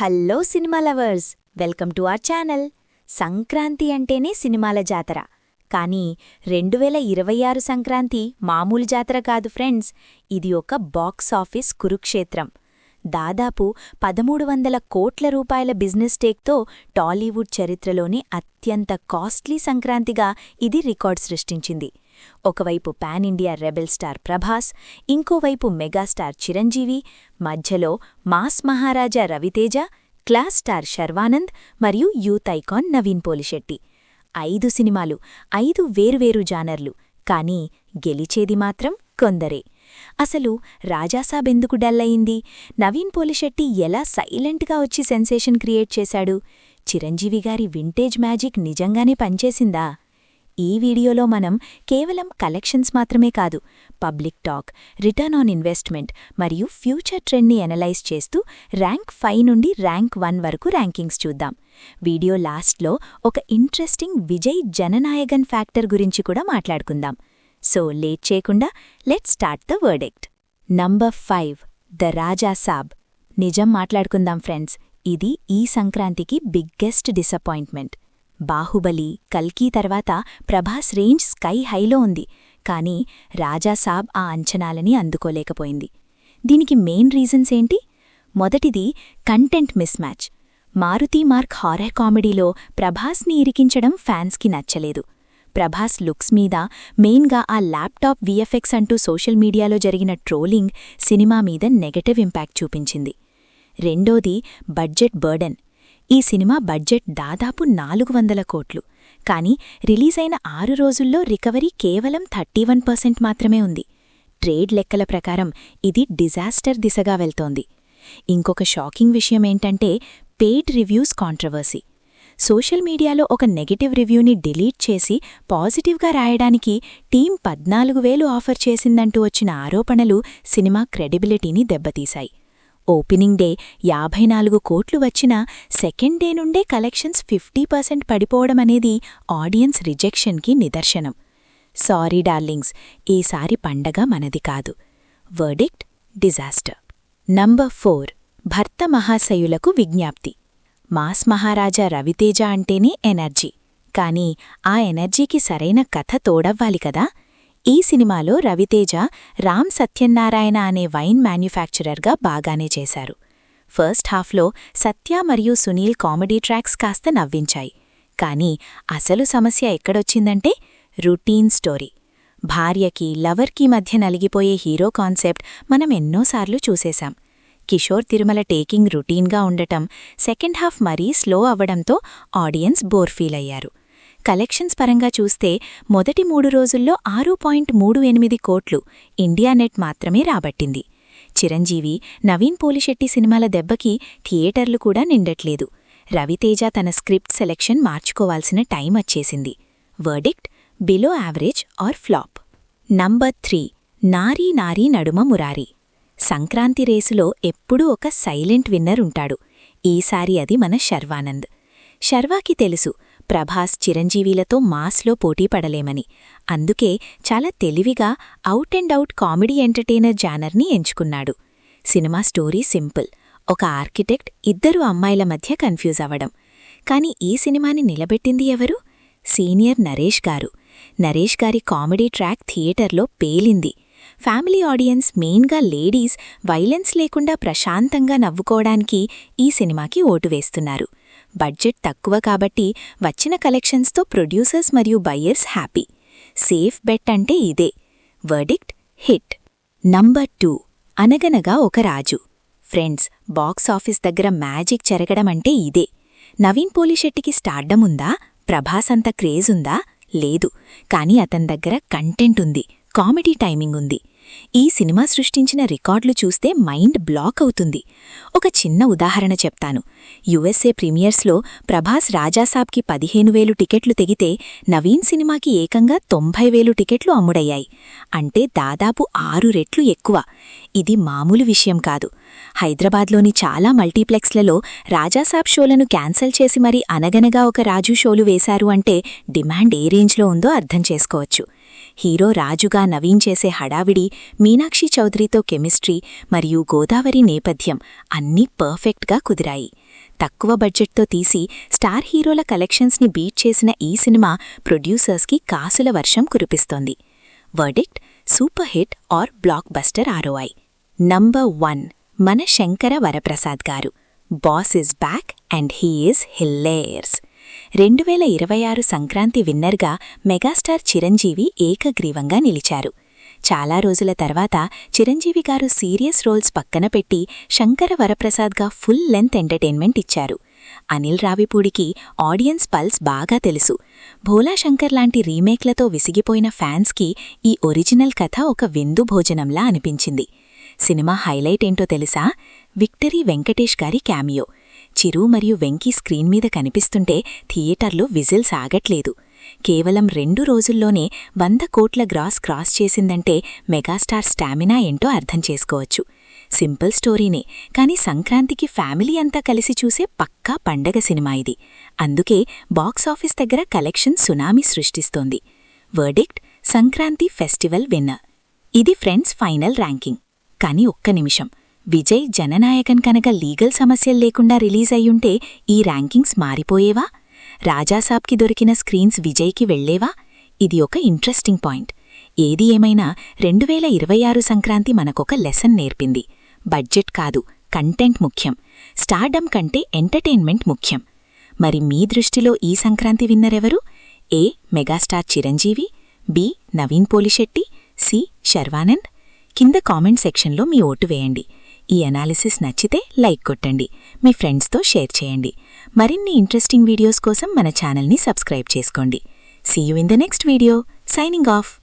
Hello cinema lovers welcome to our channel. Sankranti అంటేనే సినిమాల జాతర. కానీ రెండు వేల ఇరవై ఆరు సంక్రాంతి మామూలు జాతర కాదు ఫ్రెండ్స్. ఇది ఒక బాక్స్ ఆఫీస్ కురుక్షేత్రం. దాదాపు పదమూడు వందల కోట్ల రూపాయల బిజినెస్ టేక్తో టాలీవుడ్ చరిత్రలోని అత్యంత కాస్ట్లీ సంక్రాంతిగా ఇది రికార్డ్ సృష్టించింది. ఒకవైపు pan India rebel star Prabhas ఇంకోవైపు మెగాస్టార్ చిరంజీవి మధ్యలో mass Maharaja Ravi Teja class star Sharwanand మరియు యూత్ ఐకాన్ నవీన్ పోలిశెట్టి. ఐదు సినిమాలు ఐదు వేరువేరు జానర్లు కానీ గెలిచేది మాత్రం కొందరే. అసలు రాజాసాబెందుకు డల్లయింది? నవీన్ పోలిశెట్టి ఎలా సైలెంట్గా వచ్చి సెన్సేషన్ క్రియేట్ చేశాడు? చిరంజీవి గారి వింటేజ్ మ్యాజిక్ నిజంగానే పనిచేసిందా? ఈ వీడియోలో మనం కేవలం కలెక్షన్స్ మాత్రమే కాదు public talk return on investment మరియు ఫ్యూచర్ ట్రెండ్ని ఎనలైజ్ చేస్తూ ర్యాంక్ ఫైవ్ నుండి ర్యాంక్ వన్ వరకు ర్యాంకింగ్స్ చూద్దాం. వీడియో లాస్ట్లో ఒక ఇంట్రెస్టింగ్ విజయ్ జననాయగన్ ఫ్యాక్టర్ గురించి కూడా మాట్లాడుకుందాం. సో లేట్ చేయకుండా let start the verdict. Number five the Raja Saab. నిజం మాట్లాడుకుందాం ఫ్రెండ్స్. ఇది ఈ సంక్రాంతికి బిగ్గెస్ట్ డిసప్పాయింట్మెంట్. బాహుబలి కల్కీ తర్వాత ప్రభాస్ రేంజ్ స్కై హైలో ఉంది. కానీ రాజాసాబ్ ఆ అంచనాలని అందుకోలేకపోయింది. దీనికి మెయిన్ రీజన్స్ ఏంటి? మొదటిది content mismatch Maruthi mark horror కామెడీలో ప్రభాస్ని ఇరికించడం ఫ్యాన్స్కి నచ్చలేదు. ప్రభాస్ లుక్స్ మీద మెయిన్గా ఆ ల్యాప్టాప్ విఎఫ్ఎక్స్ అంటూ సోషల్ మీడియాలో జరిగిన ట్రోలింగ్ సినిమా మీద నెగటివ్ ఇంపాక్ట్ చూపించింది. రెండోది బడ్జెట్ బర్డెన్. ఈ సినిమా బడ్జెట్ దాదాపు నాలుగు వందల కోట్లు. కానీ రిలీజైన ఆరు రోజుల్లో రికవరీ కేవలం థర్టీ వన్ పర్సెంట్ మాత్రమే ఉంది. ట్రేడ్ లెక్కల ప్రకారం ఇది డిజాస్టర్ దిశగా వెళ్తోంది. ఇంకొక షాకింగ్ విషయమేంటంటే పెయిడ్ రివ్యూస్ కాంట్రవర్సీ. సోషల్ మీడియాలో ఒక నెగటివ్ రివ్యూని డిలీట్ చేసి పాజిటివ్గా రాయడానికి టీం పద్నాలుగు వేలు ఆఫర్ చేసిందంటూ వచ్చిన ఆరోపణలు సినిమా క్రెడిబిలిటీని దెబ్బతీశాయి. ఓపెనింగ్ డే యాభై నాలుగు కోట్లు వచ్చినా సెకండ్ డే నుండే కలెక్షన్స్ ఫిఫ్టీ పర్సెంట్ పడిపోవడమనేది ఆడియన్స్ రిజెక్షన్కి నిదర్శనం. సారీ డార్లింగ్స్ ఈసారి పండగ మనది కాదు. Verdict disaster. నంబర్ ఫోర్ భర్త మహాశయులకు విజ్ఞాప్తి. మాస్ మహారాజా రవితేజ అంటేనే ఎనర్జీ. కానీ ఆ ఎనర్జీకి సరైన కథ తోడవ్వాలి కదా? ఈ సినిమాలో రవితేజ రామ్ సత్యనారాయణ అనే వైన్ మ్యానుఫ్యాక్చరర్గా బాగానే చేశారు. ఫస్ట్ హాఫ్లో సత్య మరియు సునీల్ కామెడీ ట్రాక్స్ కాస్త నవ్వించాయి. కానీ అసలు సమస్య ఎక్కడొచ్చిందంటే రూటీన్ స్టోరీ. భార్యకి లవర్కి మధ్య నలిగిపోయే హీరో కాన్సెప్ట్ మనం ఎన్నోసార్లు చూసేశాం. కిషోర్ తిరుమల టేకింగ్ రొటీన్గా ఉండటం సెకండ్ హాఫ్ మరీ స్లో అవ్వడంతో ఆడియన్స్ బోర్ ఫీల్ అయ్యారు. కలెక్షన్స్ పరంగా చూస్తే మొదటి మూడు రోజుల్లో ఆరు పాయింట్ మూడు ఎనిమిది కోట్లు ఇండియా నెట్ మాత్రమే రాబట్టింది. చిరంజీవి నవీన్ పోలిశెట్టి సినిమాల దెబ్బకి థియేటర్లు కూడా నిండట్లేదు. రవితేజ తన స్క్రిప్ట్ సెలెక్షన్ మార్చుకోవాల్సిన టైం వచ్చేసింది. Verdict below average or flop. Number three Naari Naari Naduma Murari. Sankranti రేసులో ఎప్పుడూ ఒక సైలెంట్ విన్నర్ ఉంటాడు. ఈసారి అది మన శర్వానంద్. శర్వాకి తెలుసు ప్రభాస్ చిరంజీవిలతో మాస్లో పోటీపడలేమని అందుకే చాలా తెలివిగా out and out comedy entertainer జానర్ని ఎంచుకున్నాడు. Cinema story simple. ఒక ఆర్కిటెక్ట్ ఇద్దరు అమ్మాయిల మధ్య కన్ఫ్యూజ్ అవ్వడం. కాని ఈ సినిమాని నిలబెట్టింది ఎవరు? సీనియర్ నరేష్ గారు. నరేష్ గారి కామెడీ ట్రాక్ థియేటర్లో పేలింది. ఫ్యామిలీ ఆడియన్స్ మెయిన్గా లేడీస్ వైలెన్స్ లేకుండా ప్రశాంతంగా నవ్వుకోవడానికి ఈ సినిమాకి ఓటు వేస్తున్నారు. బడ్జెట్ తక్కువ కాబట్టి వచ్చిన కలెక్షన్స్తో ప్రొడ్యూసర్స్ మరియు బయ్యర్స్ హ్యాపీ. సేఫ్ బెట్ అంటే ఇదే. Verdict hit. Number two. Anaganaga Oka Raju. Friends box office దగ్గర మ్యాజిక్ చెరగడమంటే ఇదే. నవీన్ పోలిశెట్టికి స్టార్డమ్ ఉందా? ప్రభాస్ అంత క్రేజ్ ఉందా? లేదు. కానీ అతని దగ్గర కంటెంట్ ఉంది. కామెడీ టైమింగ్ ఉంది. ఈ సినిమా సృష్టించిన రికార్డులు చూస్తే మైండ్ బ్లాక్ అవుతుంది. ఒక చిన్న ఉదాహరణ చెప్తాను. యుఎస్ఏ ప్రీమియర్స్లో ప్రభాస్ రాజాసాబ్కి పదిహేను వేలు టికెట్లు తెగితే నవీన్ సినిమాకి ఏకంగా తొంభై వేలు టికెట్లు అమ్ముడయ్యాయి. అంటే దాదాపు ఆరు రెట్లు ఎక్కువ. ఇది మామూలు విషయం కాదు. హైదరాబాద్లోని చాలా మల్టీప్లెక్స్లలో రాజాసాబ్ షోలను క్యాన్సల్ చేసి మరీ అనగనగా ఒక రాజు షోలు వేశారు అంటే డిమాండ్ ఏ రేంజ్లో ఉందో అర్థం చేసుకోవచ్చు. హీరో రాజుగా నవీన్ చేసే హడావిడి మీనాక్షి చౌదరితో కెమిస్ట్రీ మరియు గోదావరి నేపథ్యం అన్నీ పర్ఫెక్ట్గా కుదిరాయి. తక్కువ బడ్జెట్తో తీసి స్టార్ హీరోల కలెక్షన్స్ని బీట్ చేసిన ఈ సినిమా ప్రొడ్యూసర్స్కి కాసుల వర్షం కురిపిస్తోంది. Verdict super hit or blockbuster ROI. Number one Mana Shankara Varaprasad Garu. Boss is back and he is hilarious రెండు వేల ఇరవై ఆరు సంక్రాంతి విన్నర్గా మెగాస్టార్ చిరంజీవి ఏకగ్రీవంగా నిలిచారు. చాలా రోజుల తర్వాత చిరంజీవి గారు సీరియస్ రోల్స్ పక్కన పెట్టి శంకర వరప్రసాద్గా ఫుల్ లెంత్ ఎంటర్టైన్మెంట్ ఇచ్చారు. అనిల్ రావిపూడికి ఆడియన్స్ పల్స్ బాగా తెలుసు. భోలా శంకర్ లాంటి రీమేక్లతో విసిగిపోయిన ఫ్యాన్స్కి ఈ ఒరిజినల్ కథ ఒక విందు భోజనంలా అనిపించింది. సినిమా హైలైట్ ఏంటో తెలుసా? విక్టరీ వెంకటేష్ గారి క్యామియో. చిరు మరియు వెంకీ స్క్రీన్ మీద కనిపిస్తుంటే థియేటర్లో విజిల్స్ ఆగట్లేదు కేవలం రెండు రోజుల్లోనే వంద కోట్ల గ్రాస్ క్రాస్ చేసిందంటే మెగాస్టార్ స్టామినా ఏంటో అర్థం చేసుకోవచ్చు. సింపుల్ స్టోరీనే కాని సంక్రాంతికి ఫ్యామిలీ అంతా కలిసి చూసే పక్కా పండగ సినిమా ఇది. అందుకే బాక్సాఫీస్ దగ్గర కలెక్షన్ సునామీ సృష్టిస్తోంది. Verdict Sankranti festival winner. ఇది ఫ్రెండ్స్ ఫైనల్ ర్యాంకింగ్. కాని ఒక్క నిమిషం. విజయ్ జననాయకన్ కనుక లీగల్ సమస్యలు లేకుండా రిలీజ్ అయ్యుంటే ఈ ర్యాంకింగ్స్ మారిపోయేవా? రాజాసాబ్కి దొరికిన స్క్రీన్స్ విజయ్కి వెళ్ళేవా ఇది ఒక ఇంట్రెస్టింగ్ పాయింట్. ఏది ఏమైనా రెండు వేల ఇరవై ఆరు సంక్రాంతి మనకొక లెసన్ నేర్పింది. బడ్జెట్ కాదు కంటెంట్ ముఖ్యం. స్టార్డమ్ కంటే ఎంటర్టైన్మెంట్ ముఖ్యం. మరి మీ దృష్టిలో ఈ Sankranti విన్నరెవరు A. Megastar Chiranjeevi B. Naveen Polishetty C. Sharwanand. కింద కామెంట్ సెక్షన్లో మీ ఓటు వేయండి. ఈ అనాలిసిస్ నచ్చితే లైక్ కొట్టండి. మీ ఫ్రెండ్స్తో షేర్ చేయండి. మరిన్ని ఇంట్రెస్టింగ్ వీడియోస్ కోసం మన ఛానల్ని సబ్స్క్రైబ్ చేసుకోండి. See you in the next video signing off